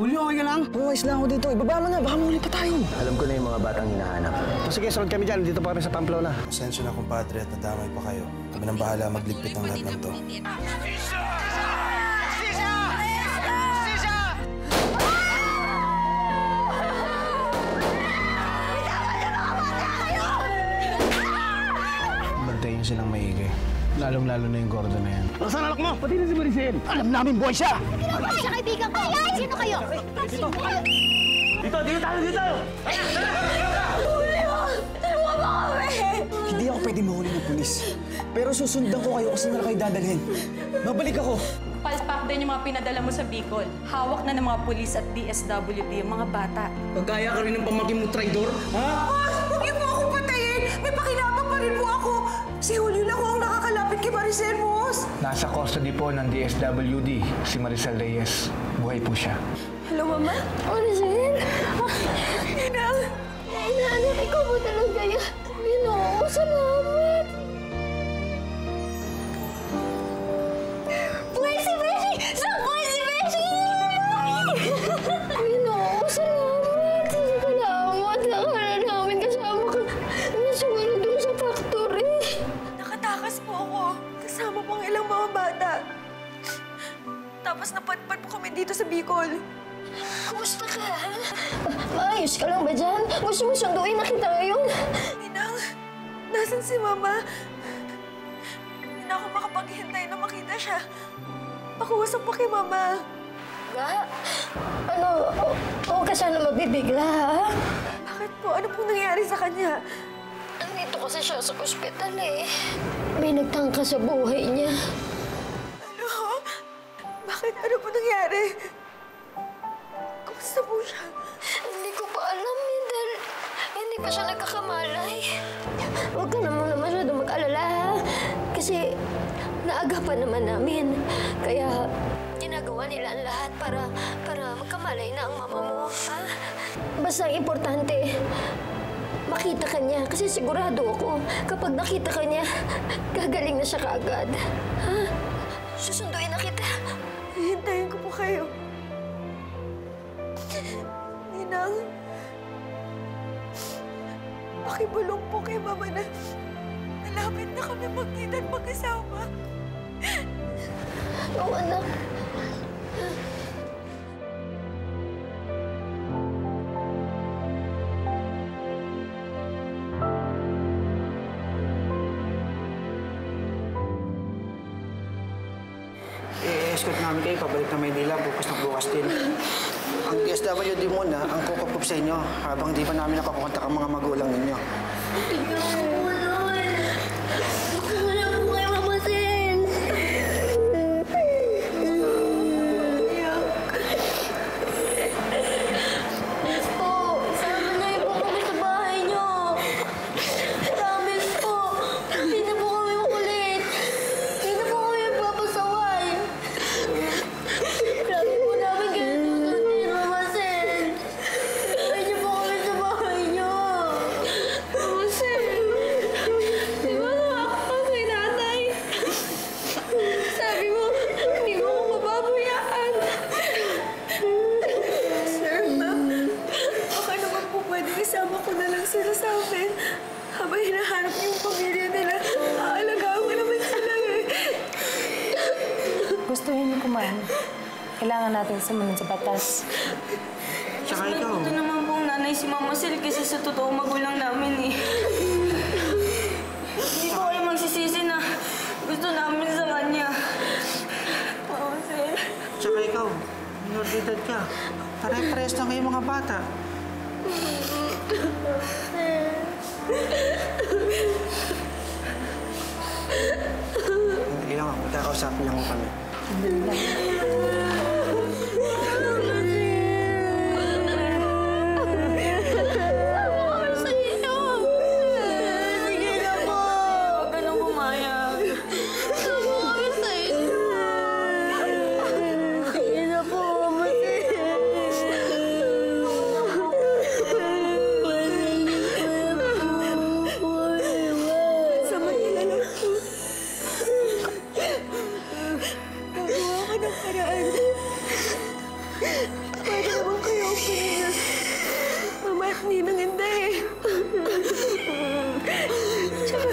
Julio, okay ka lang? Umayos lang ako dito. Ibaba mo na, baka muli pa tayo. Alam ko na yung mga batang hinahanap. O sige, sunod kami dyan. Dito pa kami sa Pamplona. Pasensya na kumpadre at nadamay pa kayo. Kami nang bahala magligpit ng lahat ng to. Bantayin silang maigi. Lalong-lalo na yung gordo na yan. Nasaan anak mo? Pati na si Maricel. Alam namin buhay siya. Ay, siya kaibigan ko! Sino kayo? Sino kayo? Dito, dito tayo, dito! Julio! Tulungan mo kami! Hindi ako pwede mahuli ng pulis. Pero susundan ko kayo kung saan na kayo dadalhin. Babalik ako. Palpak din yung mga pinadala mo sa Bicol. Hawak na ng mga pulis at DSWD yung mga bata. Pagkaya ka rin ng pamangkin mo, traidor? Ha? Huwag niyo po ako patayin! May pakinabang pa rin po ako! Si Julio lang ho ang nakakalapit kay Maricel Mos! Nasa custody po ng DSWD si Maricel Reyes. Buhay po siya. Hello, Mama? Maricel? Inang! Inaanak, ikaw ba talaga yan? Ginoo, salamat! Buhay kami dito sa Bicol. Kumusta ka? Maayos ka lang ba dyan? Gusto mo sunduin na kita ngayon? Inang, nasan si Mama? Hindi na ako makapaghintay na makita siya. Pakuwasap po kay Mama. Ga? Ano, hu- huwag ka sana mabibigla, ha? Bakit po? Ano pong nangyari sa kanya? Nandito kasi siya sa ospital eh. May nagtangka sa buhay niya. Nangyari? Kumusta po siya? Hindi ko pa alam eh, dahil hindi pa siya nagkakamalay. Huwag ka na muna masyado mag-alala, ha? Kasi naagapan naman namin. Kaya ginagawa nila ang lahat para, para magkamalay na ang mama mo, ha? Basta ang importante, makita ka niya. Kasi sigurado ako, kapag nakita ka niya, gagaling na siya kaagad. Ha? Pakibulong po kay Mama na malapit na kami magkita at magkasama. Oo, anak. I-escort namin kayo pabalik na Maynila bukas na bukas din. Ang DSWD muna ang kukukup sa inyo habang di pa namin nakakontak ang mga magulang ninyo. Wala ka. Pare-pares lang kayo mga bata. Hindi lang ako, magkakausapin lang ko kami. Sige nakaraan. Pwede naman kayo ang paninga. Mama at Ninang hindi. Tsaka,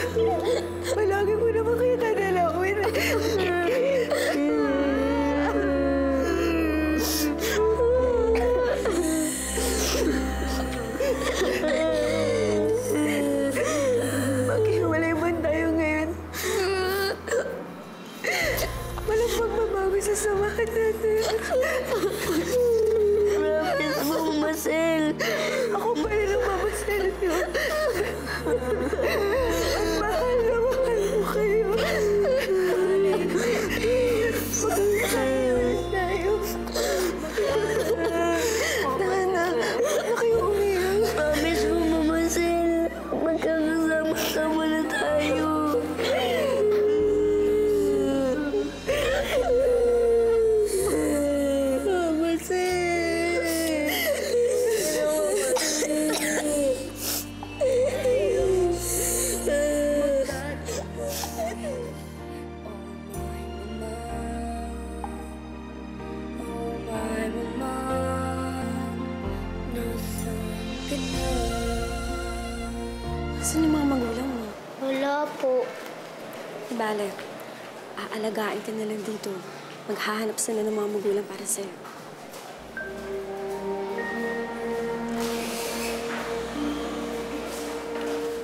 Maghahanap sila ng mga magulang para sa'yo.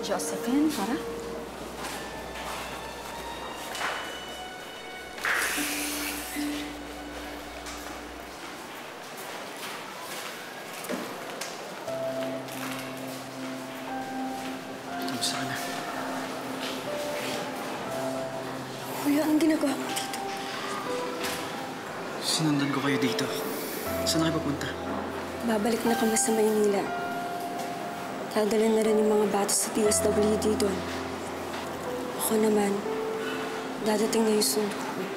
Josephine, ko kayo dito. Saan na kayo papunta? Babalik na kami sa Maynila. Dadalhin na rin yung mga bata sa DSWD doon. Ako naman, dadating na yung sundo ko.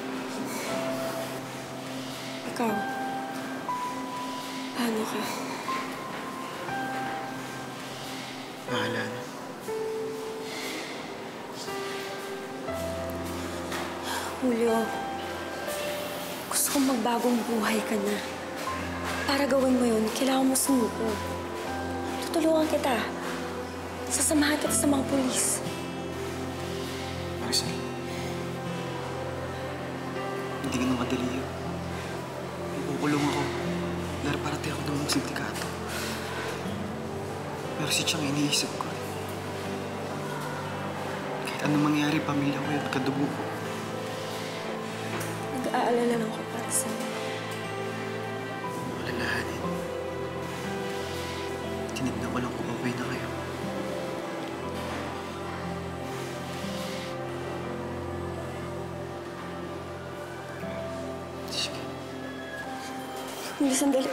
Buhay ka na. Para gawin mo yun, kailangan mo sumuko. Tutulungan kita. Sasamahan kita sa mga pulis. Maricel. Hindi na madali yun. Ipukulong ako. Dahil parating ako ng sindikato. Pero si Chang iniisip ko. Kahit anong mangyari, pamilya ko yun, kadugo ko. Nag-aalala lang ako para sa'yo. Hindi, sandali.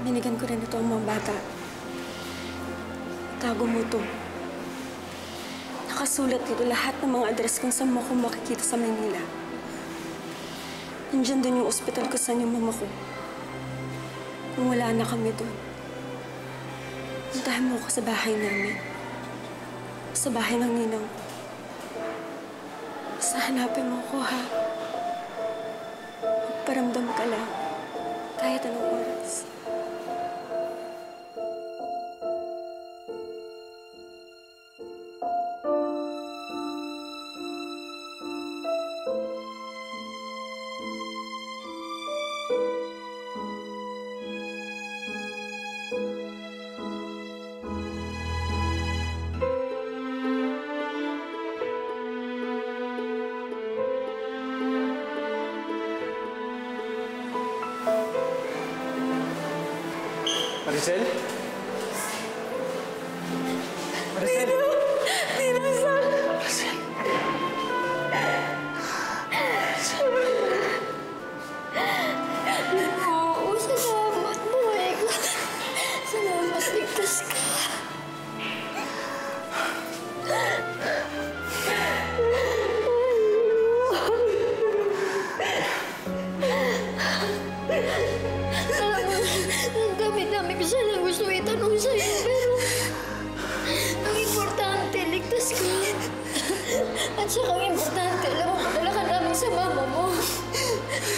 Binigyan ko rin ito ang mga bata. Tago mo to. Nakasulat dito lahat ng mga address kung saan mo ako makikita sa Manila. Nandiyan din yung ospital ko saan yung mama ko. Kung wala na kami doon. Puntahan mo ako sa bahay namin. Sa bahay ng ninang ko. Basta hanapin mo ako, ha? Magparamdam ka lang. Kahit anong oras. Maricel? At saka importante, alam mo, padala ka namin sa mama mo.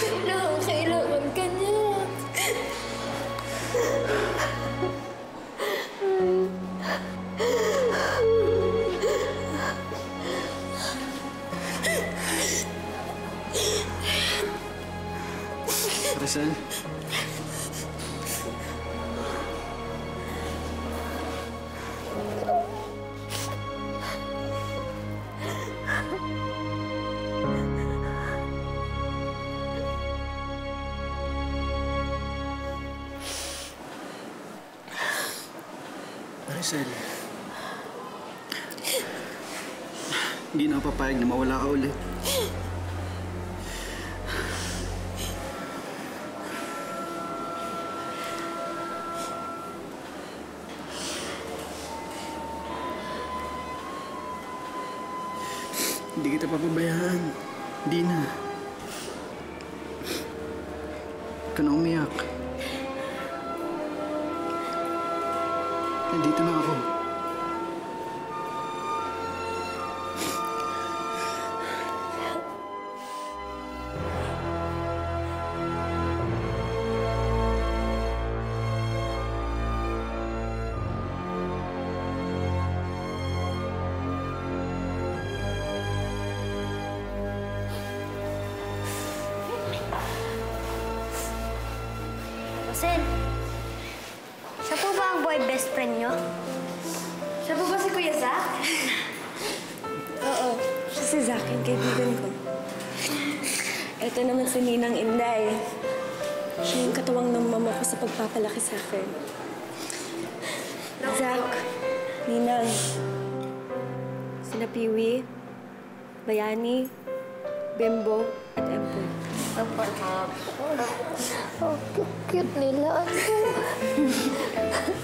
Kailangan, kailangan ka niya. Maricel? Papayag na mawala ka ulit. Hindi kita papabayaan. Hindi na. Kuya Zach? Oo, siya si Zach, yung kaibigan ko. Ito naman si Ninang Inday. Siya yung katuwang ng mama ko sa pagpapalaki sa akin. Zach, Ninang, sina Piwi, Bayani, Bimbo, at Empoy. Oh, cute nila. Napakabuting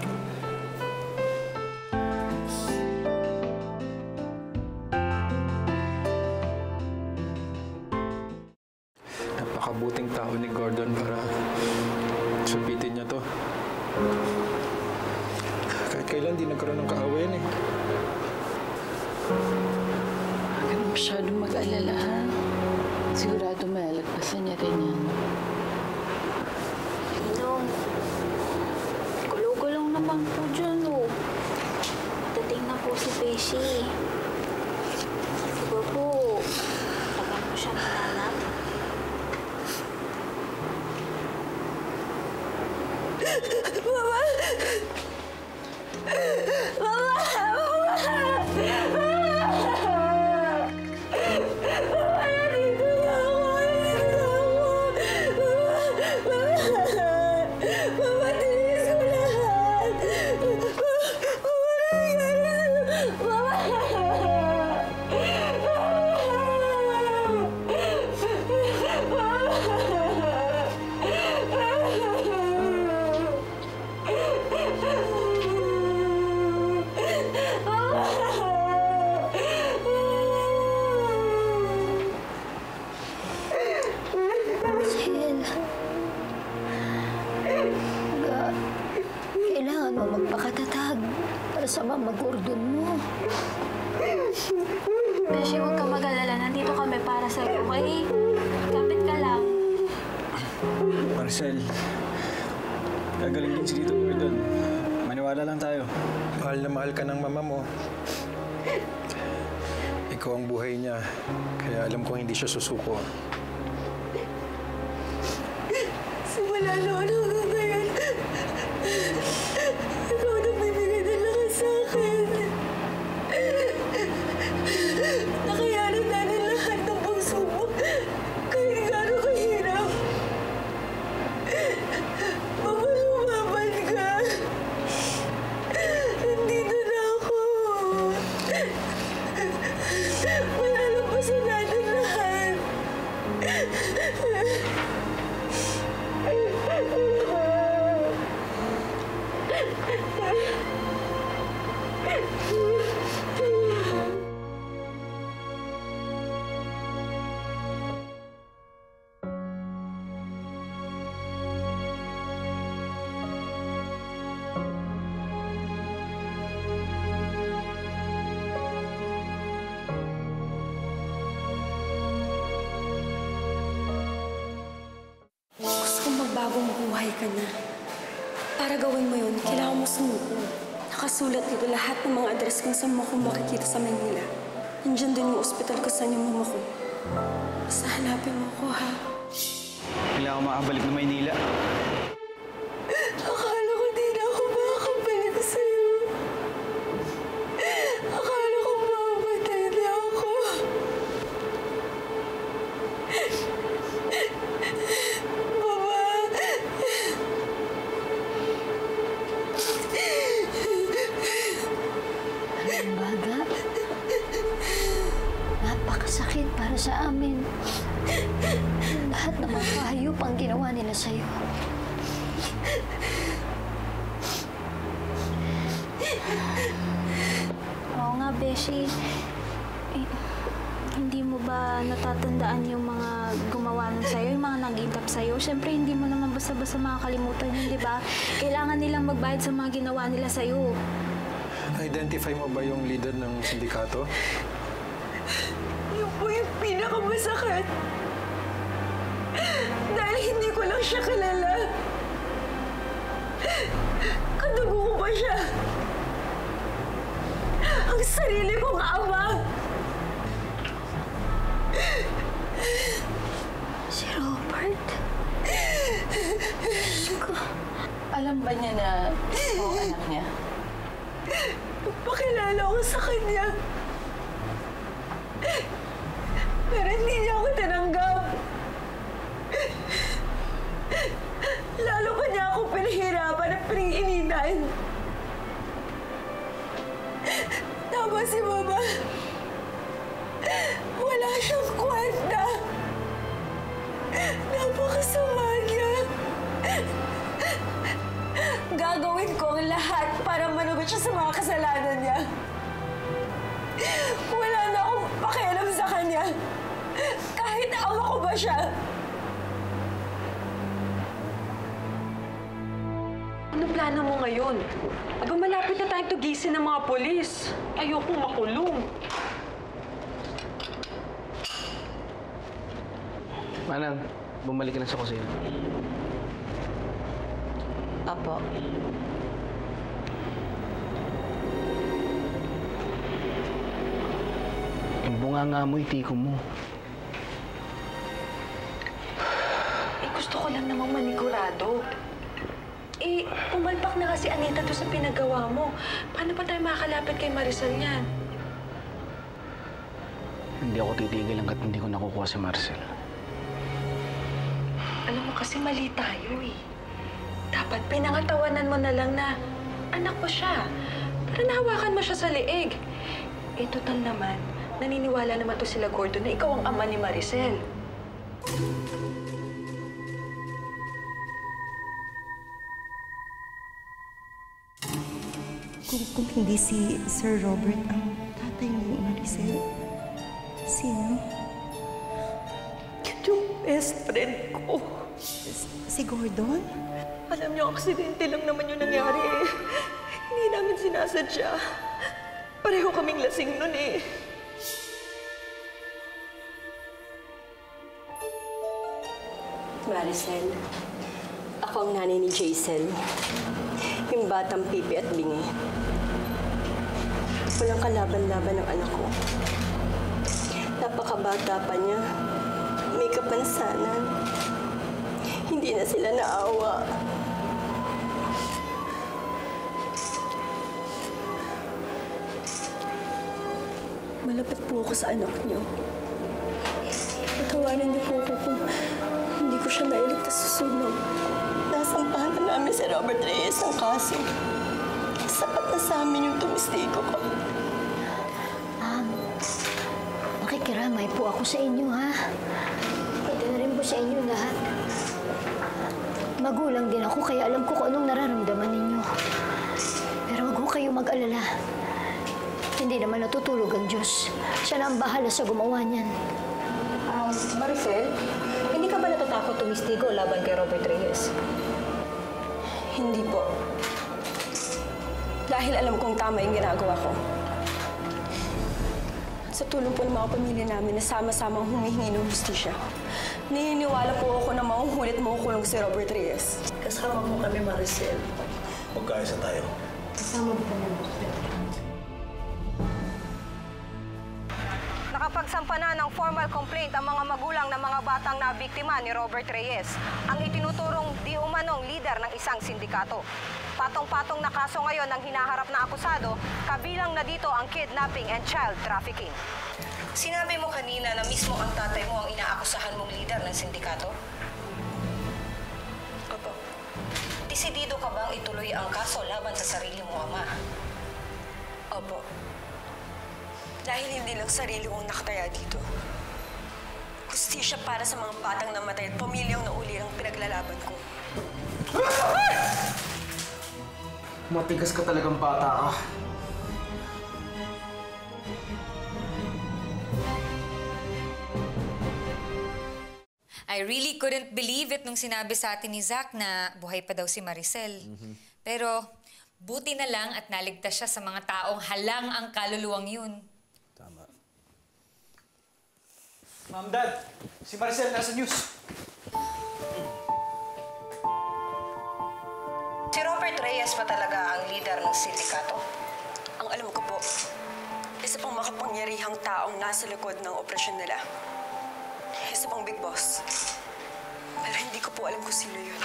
naman po dyan, oh. Dating na po si Beshi. Alam ko hindi siya ka na. Para gawin mo yun, kailangan mo sumuko. Nakasulat dito lahat ng mga address kung saan mo ako makikita sa Manila. Nandiyan din yung ospital ko saan yung mama ko. Basta hanapin mo ko, ha? Kailangan ko makabalik na Maynila. Beshi. Eh, hindi mo ba natatandaan yung mga gumawa nun sa'yo, yung mga nag-intap sa'yo? Siyempre, hindi mo naman basta-basta makakalimutan yun, di ba? Kailangan nilang magbayad sa mga ginawa nila sa'yo. Na-identify mo ba yung leader ng sindikato? Yun po yung pinakamasakit. Dahil hindi ko lang siya kilala. Kadugo ko ba siya? Sarili kong ama. Si Robert. Ko. Alam ba niya na ako anak niya? Pakilala ko sa kanya. Pero hindi niya ako tinanggap. Lalo pa niya ako pinahirapan at pinag-initan. Tapos si Mama, wala siyang kwenta. Napakasama niya. Gagawin ko ang lahat para manugot siya sa mga kasalanan niya. Wala na akong pakialam sa kanya. Kahit ama ko ba siya. Ano plano mo ngayon? Aba, malapit na tayong tugisin ng mga polis. Ayokong makulong. Manang, bumalik ka na sa kusina. Apo. Yung bunganga mo, itiko mo. Eh, gusto ko lang namang manigurado. Eh, pumalpak na kasi Anita to sa pinagawa mo. Paano pa tayo makakalapit kay Marisol yan? Hindi ako titigil hanggat hindi ko nakukuha si Marcel. Alam mo kasi mali tayo eh. Dapat pinangatawanan mo na lang na anak ko siya. Pero nahawakan mo siya sa leeg. Eh, total naman, naniniwala naman to sila Gordon na ikaw ang ama ni Maricel. Kung, kung hindi si Sir Robert ang tatay ni Maricel, sino? Yung best friend ko. Si Gordon? Alam niyo, aksidente lang naman yung nangyari eh. Hindi namin sinasadya. Pareho kaming lasing nun eh. Maricel, ako ang nanay ni Jaisel. Yung batang pipi at bingi. Walang kalaban-laban ng anak ko. Napakabata pa niya. May kapansanan. Hindi na sila naawa. Malapit po ako sa anak niyo. Patawarin niyo po ako kung hindi ko siya nailigtas sa sunog. Nasampahan na namin si Robert Reyes ang kaso. Sapat na sa amin yung tumistigo ko. Ma'am, makikiramay po ako sa inyo, ha? Pwede na rin po sa inyo lahat. Magulang din ako, kaya alam ko kung anong nararamdaman ninyo. Pero huwag ho kayo mag-alala. Hindi naman natutulog ang Diyos. Siya na ang bahala sa gumawa niyan. Um, Maricel, hindi ka ba natatakot tumistigo laban kay Robert Reyes? Hindi po. Dahil alam kong tama yung ginagawa ko. Sa tulong po ng mga pamilya namin na sama-samang humihingi ng hustisya, naniniwala po ako na mahuhulit makukulong si Robert Reyes. Kasama mo kami, Maricel. Magkaisa tayo. Kasama po niyo. Nakapagsampa na ng formal complaint ang mga magulang ng mga batang na biktima ni Robert Reyes, ang itinuturong di umanong lider ng isang sindikato. Patong-patong na kaso ngayon ang hinaharap na akusado, kabilang na dito ang kidnapping and child trafficking. Sinabi mo kanina na mismo ang tatay mo ang inaakusahan mong lider ng sindikato? Opo. Desidido ka bang ituloy ang kaso laban sa sarili mo, ama? Opo. Dahil hindi lang sarili kong nakataya dito. Kustisya para sa mga batang namatay at pamilyang nauli ang pinaglalaban ko. Matigas ka talagang bata ka. I really couldn't believe it nung sinabi sa atin ni Zach na buhay pa daw si Maricel. Pero buti na lang at naligtas siya sa mga taong halang ang kaluluwang yun. Ma'am, Dad, si Maricel nasa news. Si Robert Reyes pa talaga ang leader ng sindikato? Ang alam ko po, isa pang makapangyarihang taong nasa likod ng operasyon nila. Isa pang big boss. Pero hindi ko po alam kung sino yun.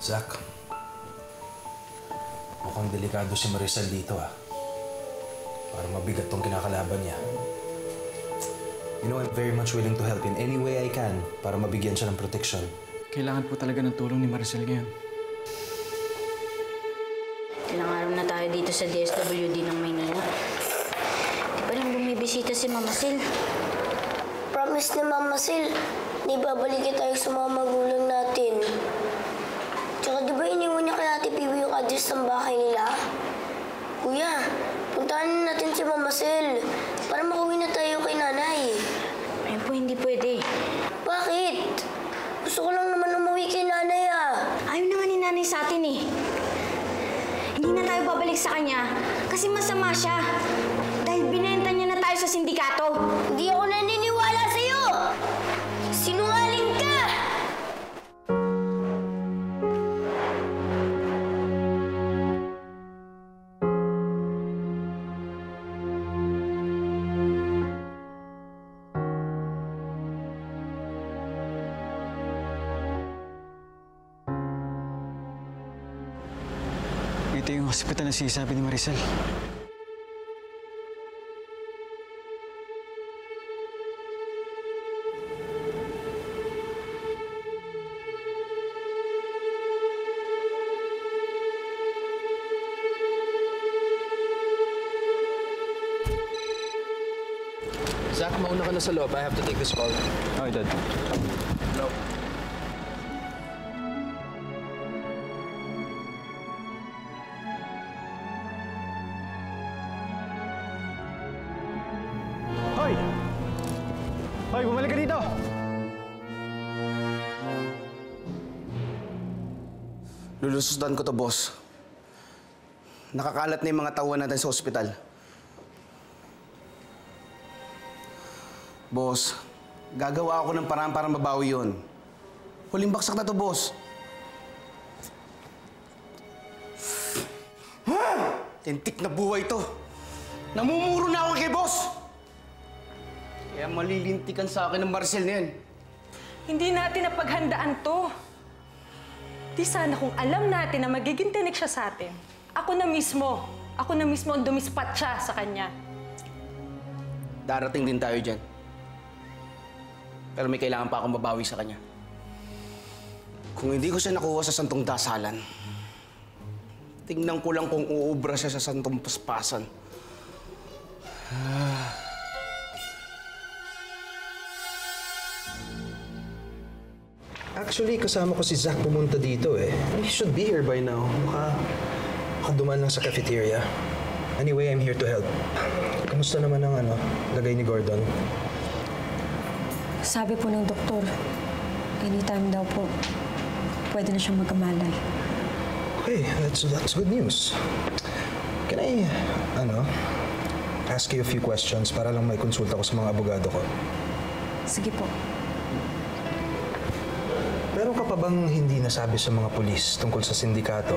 Zach, mukhang delikado si Maricel dito ah. Parang mabigat tong kinakalaban niya. You know, I'm very much willing to help in any way I can para mabigyan siya ng protection. Kailangan po talaga ng tulong ni Maricel ngayon. Ilang araw na tayo dito sa DSWD ng Maynila. Di pa lang bumibisita si Mama Sil. Promise ni Mama Sil, di babalik tayo sa mga magulang natin. Tsaka di ba iniwan niya kay Ate Pibi yung address ng bahay nila? Kuya, puntahan natin si Mama Sil para makauwi na tayo kay nanay. Ayun po, hindi pwede. Bakit? Gusto ko lang naman umuwi kay nanay ah. Ayaw nanay sa atin eh. Hindi na tayo babalik sa kanya kasi masama siya. Dahil binenta niya na tayo sa sindikato. Hindi ako Hospital na sinasabi ni Maricel. Zach, mauna ka na sa loob. I have to take this call. Okay, Dad. No. Hoy, bumalik ka dito! Lulusudan ko to, boss. Nakakalat na yung mga tauhan natin sa ospital. Boss, gagawa ako ng paraan para mabawi yon. Huling baksak na to, boss. Tintik na buhay to. Namumuro na ako kay boss! Kaya malilintikan sa akin ng Marcel na yan. Hindi natin napaghandaan to. Di sana kung alam natin na magiging tinik siya sa atin, ako na mismo, ako na mismo ang dumispat siya sa kanya. Darating din tayo dyan. Pero may kailangan pa akong mabawi sa kanya. Kung hindi ko siya nakuha sa santong dasalan, tingnan ko lang kung uubra siya sa santong paspasan. Actually, kasama ko si Zach pumunta dito eh. He should be here by now. Mukha, mukha duman lang sa cafeteria. Anyway, I'm here to help. Kamusta naman ang ano, lagay ni Gordon? Sabi po ng doktor, anytime daw po, pwede na siyang magkamalay. Okay, that's, that's good news. Can I, ano, ask you a few questions para lang may konsulta ko sa mga abogado ko? Sige po. Pa bang hindi nasabi sa mga pulis tungkol sa sindikato?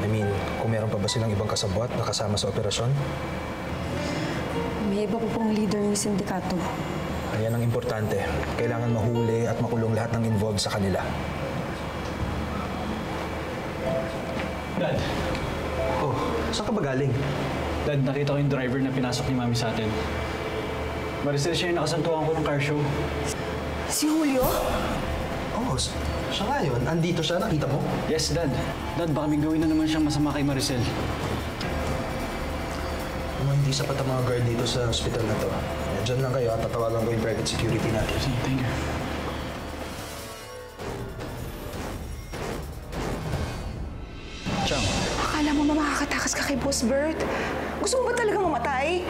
I mean, kung meron pa ba silang ibang kasabwat na kasama sa operasyon? May iba po pong leader ng sindikato. Ayan ang importante. Kailangan mahuli at makulong lahat ng involved sa kanila. Dad, Oh, saan ka ba galing? Dad, nakita ko yung driver na pinasok ni Mami sa atin. Maricel siya yung nakasantuhan ko ng car show. Si Julio? Oh, s- siya nga yun. Andito siya, nakita mo? Yes, Dad. Dad, baka may gawin na naman siyang masama kay Maricel. Ano, hindi sapat ang mga guard dito sa hospital na to. And Diyan lang kayo at tatawagan ko yung private security natin. Thank you. Chang, Akala mo ba makakatakas ka kay Boss Bert? Gusto mo ba talaga mamatay?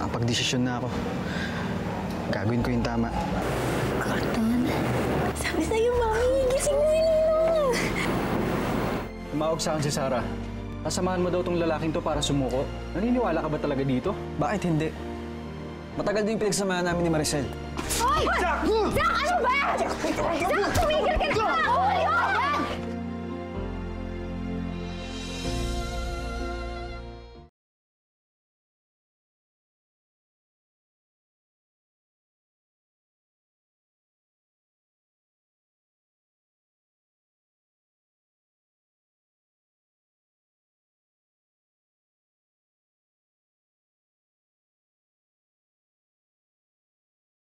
nakapag-desisyon na ako. Gagawin ko yung tama. Tumawag sa akin si Sarah. Kasamahan mo daw tong lalaking to para sumuko. Naniniwala ka ba talaga dito? Bakit hindi? Matagal din yung pinagsamahan namin ni Maricel. Hoy! Zach! Zach, ano ba? Zach,